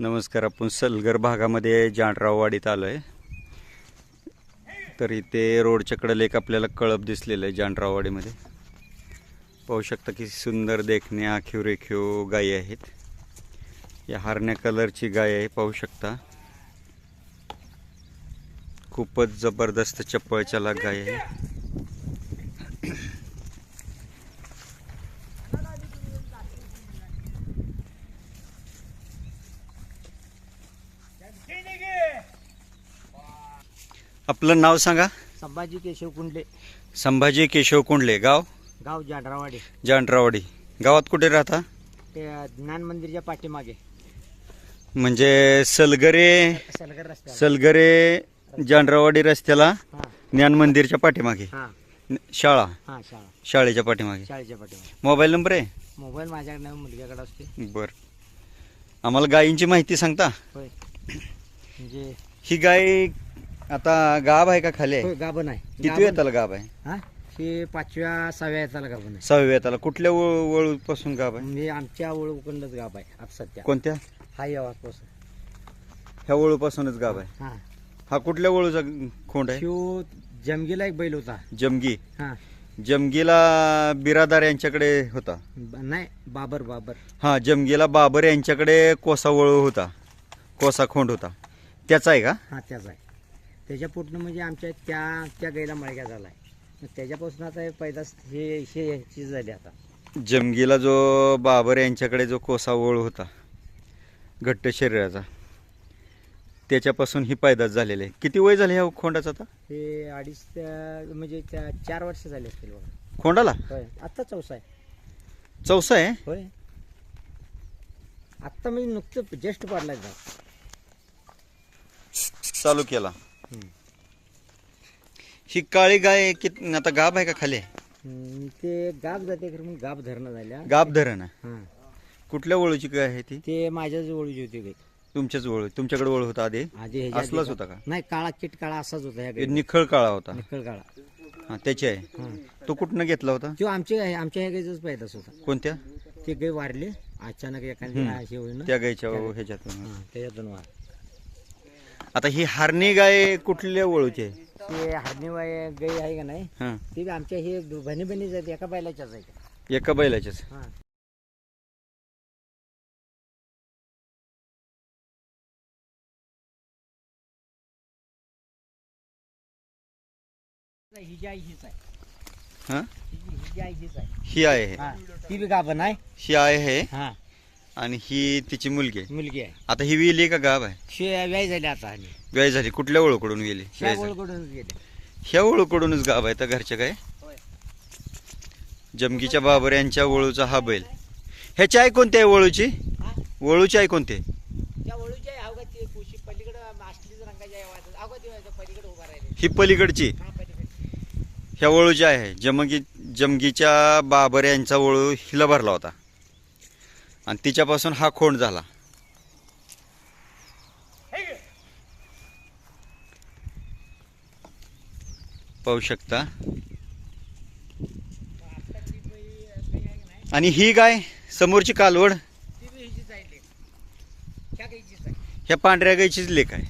नमस्कार आपण सलगर भागामध्ये जांडराववाडीत आलो आहे तर इथे रोडच्या कडेला एक आपल्याला कळप दिसलेलं आहे जानराववाडीमध्ये पाहू शकता की सुंदर देखणे आखीव रेखीव गायी आहेत. या हरण्या कलरची गाय आहे पाहू शकता. खूपच जबरदस्त चप्पळ गाय आहे. आपलं नाव सांगा. संभाजी केशव कुंडले. संभाजी केशव कोंडले गाव? गाव जाडरावाडे जांडरावाडी गावात कुठे राहता? ते ज्ञान मंदिरच्या पाठीमागे. म्हणजे सलगरे सलगर जांडरावाडी रस्त्याला हा. ज्ञान मंदिरच्या पाठीमागे. हा. शाळा? हा शाळा. शाळेच्या पाठीमागे. शाळेच्या पाठीमागे. मोबाईल नंबर आहे? मोबाईल माझ्याकडे मुलग्याकडे असते बर. आम्हाला गायींची माहिती सांगता? होय. म्हणजे ही गाय आता गाभ आहे का खाली आहे? गाभण आहे. किती गाभण- येताला गाभ आहे? हा? हे पाचव्या सहाव्या येताला गाभण आहे. सहाव्या येताला. कुठल्या वळू पासून गाभ आहे? म्हणजे आमच्या ओळखूनच गाभ आहे आता सध्या. कोणत्या? हा येवापासून ह्या वळूपासूनच गाभ आहे. हा. हा कुठल्या वळूचा खोंड आहे? शिव जमगीला एक बैल होता. जमगी. हा. जमगीला बिरादार यांच्याकडे होता. ब- नाही बाबर बाबर. हा जमगीला बाबर यांच्याकडे कोसा वळू होता. कोसा खोंड होता. त्याचा आहे का? हा त्याच आहे. त्याच्या पोटनं म्हणजे आमच्या त्या त्या गाईला मळग्या झाला आहे मग त्याच्यापासून आता हे पैदास हे हे ह्याची झाली आता. जमगीला जो बाबर यांच्याकडे जो कोसा वळू होता घट्ट शरीराचा त्याच्यापासून ही पैदास झालेली आहे. किती वय झाले ह्या खोंडाचं आता? हे अडीच त्या म्हणजे त्या चार वर्ष झाले असतील बघा. खोंडाला? होय आत्ता चौसा आहे. चौसा आहे? होय. आत्ता म्हणजे नुकतं जस्ट पाडलाय जा चालू केला. ही काळी गाय कित आता गाभ आहे का खाली? आहे? हम्म, ते गाब जाते खरं मग गाब धरणं झाल्या. गाभ धरण. आहे हा. कुठल्या वळूची गाय आहे ती? ते माझ्याच ओळखी होती गाई तुमच्याच वळू तुमच्याकडे वळू होता आधी? आधी ह्याच्या असलाच आधी होता का? नाही काळा किट काळा असाच होता ह्या निखळ काळा होता. निकळ काळा. हा त्याची आहे. तो कुठनं घेतला होता? तो आमच्या गाई- आमच्या ह्या गाईचाच पैदास होता. कोणत्या? ते गाई वारले. अचानक एखादी हम्म. हे होईल ना त्या गायच्या ह्याच्यातून त्याच्यातून वार आता ही हारणी गाय कुठल्या वळूची आहे? ते गाई आहे का नाही? हा. ते बी आमच्या हे बनी बनी आहेत एका बैलाच्याच आहे एका बैलाच्याच. हा. ही जी आई हीच आहे. हा? ही जी- ही जी आई हीच आहे. ही आहे. हे. हा ती बी गाभण आहे. ही आहे. हे हा. आणि ही तिची मुलगी आहे. मुलगी आहे. आता ही विली का गाव आहे? शे व्याय झाली आता आणि. व्याय झाली. कुठल्या ओळखकडून गेली व्याय झाली. शाळकडून गेले. ह्या ओळखकडूनच गाव आहे तर घरच्या काय. जमगीच्या बाबर यांच्या वळूचा हा बैल. ह्याची आहे कोणती आहे वळूची? वळूची आहे? कोणती ही पलीकडची? पलीकडे ह्या वळूची आहे. जमगी जमगीच्या बाबर यांचा वळू हिला भरला होता. आणि तिच्यापासून हा खोंड झाला. पाहू शकता. आणि ही गाय समोरची कालवड? ह्या पांढऱ्या गायचीच लेख आहे.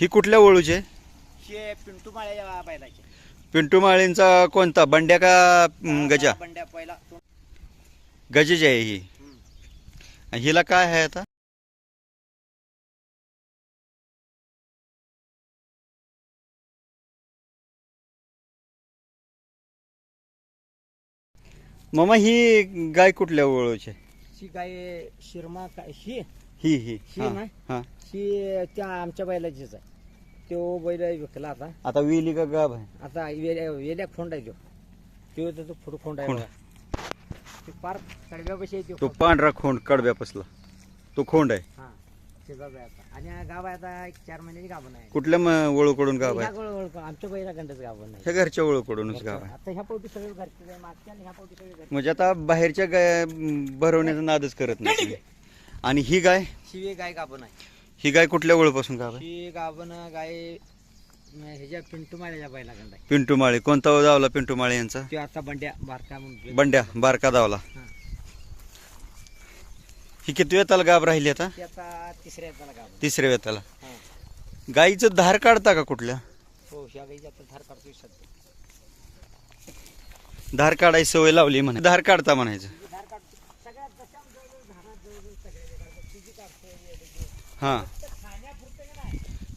ही कुठल्या शे पिंटू बैलाचे. पिंटू माळींचा कोणता? बंड्या का गजा? बंड्या पहिला. गजेची आहे ही. आणि हिला काय आहे आता मामा ही गाय कुठल्या ओळूची आहे? ही गाय शिरमा काय ही ही ही ही हा, ना? हा. ही त्या आमच्या बैलाचीच आहे तो बैल विकला आता आता विली का गाभ आहे आता वेल्या वेल्या आहे तो तो तर तो आहे. बघा. ते पार कडव्यापाशी तो पांढरा खोंड कडब्यापसला तो खोंड आहे. हा शेजारचा आहे आता. आणि हा गाव आहे आता एक चार महिन्याची गाभण आहे कुठल्या म- वळूकडून ह्या आहे? गोळ- आमच्या बैला गंडच गाभण ह्या घरच्या वळूकडूनच गाव आहे. आता ह्या पोटी सगळे घरचे आहे. मागच्या आणि ह्या पोटी सगळे घरचे म्हणजे आता बाहेरच्या गाय भरवण्याचा नादच करत नाही तुम्ही. आणि ही गाय? शिवे गाय गाभण आहे. ही गाय कुठल्या वळूपासून गाव आहे? ही गाभण गाय ह्याच्या पिंटू माळ्याच्या माळे. कोणता दावला पिंटू माळे यांचा? तो आता बंड्या बारका म्हणून बंड्या बारका दावला हा. ही किती वेताला गाब राहिली आता? ती आता तिसऱ्या याचा गाव तिसऱ्या वेताला. हा. गाईचं धार काढता का कुठल्या? हो ह्या गाईची आता धार काढतोय सध्या. धार काढायची सवय लावली म्हणा. धार काढता म्हणायचं. धार काढतो. सगळ्यात जशा जवळजवळ जवळजवळ. हां.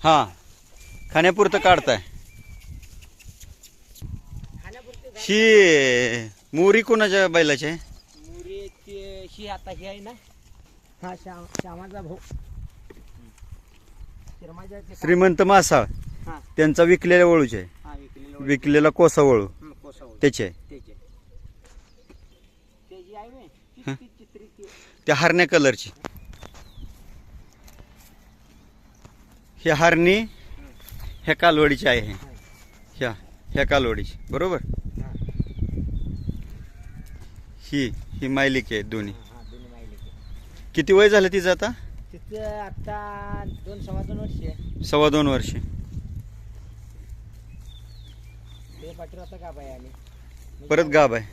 हां. खाण्यापुरतं काढताय. ही मोरी कोणाच्या बैलाची आहे? मुरी ते ही आता ही आहे ना? हा श्याम श्यामाचा भाऊ. श्रीमंत मासाळ. हा. त्यांचा विकलेल्या वळूचे आहे. हा विकलेलं कोसा वळू. हं, कोसावळ. त्याची. त्या हारण्या कलरची. ही हारणी ह्या कालवडीची आहे ह्या ह्या कालवडीची. बरोबर? हा, ही मायलिकी आहे दोन्ही. किती वय झालं तिचं आता? तिथं आता दोन सव्वा दोन वर्ष आहे. सव्वा दोन वर्षे. म्हणजे- परत गाब आहे.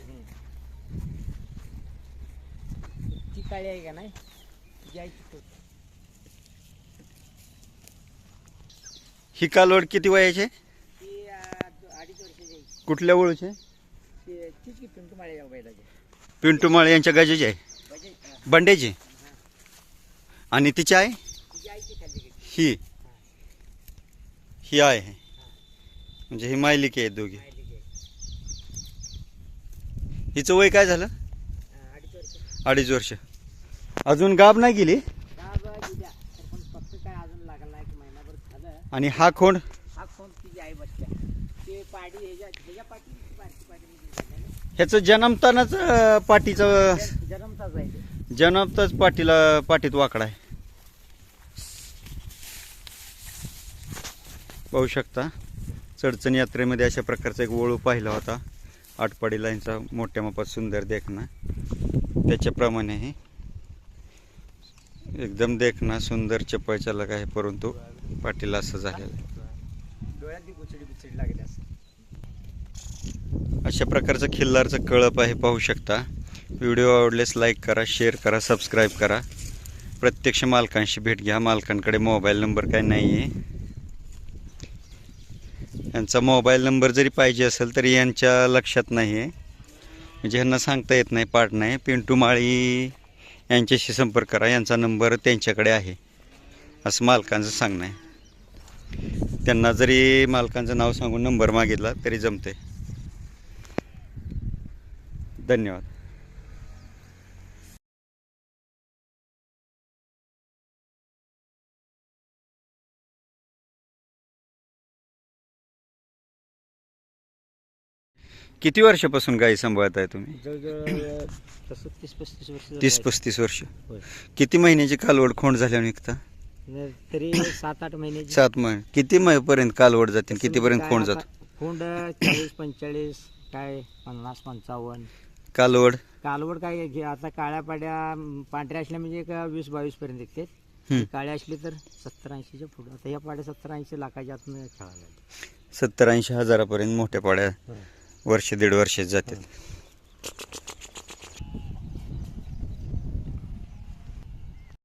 ती काळी आहे का नाही ती आहे ती तो- ही कालवड किती वयाची आहे? ती आ, दो- अडीच वर्षाची आहे. कुठल्या ती तीच की पिंटू माळे जाऊ बैलाची. पिंटू माळे यांच्या गाजेची आहे? म्हणजे बंड्याची आणि तिची आहे तिची आई ती खाल्ली गेली ही ही आहे. म्हणजे ही मायलिकी आहे दोघी. हिचं वय काय झालं? अडीच वर्ष. अडीच वर्ष. अजून गाब नाही गेली का बा दिल्या तर पण फक्त काय अजून लागला नाही की महिनाभर झालं आणि हा खोंड? हा फोन तिची आई बसल्या ते पाडी ह्याच्या ह्याच्या पाठी बारकी पाडी म्हणजे ह्याचं जन्मतानाच पाठीचं जन- जन्मताच आहे जन्मताच पाठीला पाठीत वाकडा आहे. पाहू शकता चडचण यात्रेमध्ये अशा प्रकारचा एक वळू पाहिला होता. आटपाडीला यांचा मोठ्या मापात सुंदर देखणा. त्याच्याप्रमाणे हे एकदम देखणा सुंदर चप्पल चालक आहे परंतु पाठीला असं झालेलं आहे. अशा प्रकारचं खिल्लारचं कळप आहे पाहू शकता. व्हिडिओ आवडल्यास लाईक करा शेअर करा सबस्क्राईब करा. प्रत्यक्ष मालकांशी भेट घ्या. मालकांकडे मोबाईल नंबर काय नाही आहे यांचा मोबाईल नंबर जरी पाहिजे असेल तरी यांच्या लक्षात नाही आहे म्हणजे ह्यांना सांगता येत नाही पाठ नाही. पिंटू माळी यांच्याशी संपर्क करा. यांचा नंबर त्यांच्याकडे आहे. असं मालकांचं सांगणं आहे. त्यांना जरी मालकांचं नाव सांगून नंबर मागितला तरी जमते धन्यवाद. किती वर्षापासून गाई सांभाळत आहे तुम्ही? तसं तीस पस्तीस वर्ष. किती महिन्याची कालवड खोंड झाल्यावर निघता? तरी सात आठ महिन्याची सात महिने किती महिन्यापर्यंत कालवड जाते कितीपर्यंत खोंड आता जातो? खोंड चाळीस पंचेचाळीस काय पन्नास पंचावन्न. कालवड? कालवड काय घे आता काळ्या पाड्या म, पांढऱ्या असल्या म्हणजे का वीस बावीस पर्यंत हं. काळ्या असली तर सत्तर ऐंशीच्या पुढे. आता ह्या पाड्या सत्तर ऐंशी लाखाच्या आतनं खेळायला सत्तर ऐंशी हजारापर्यंत मोठ्या पाड्या वर्ष दीड वर्षात जातात.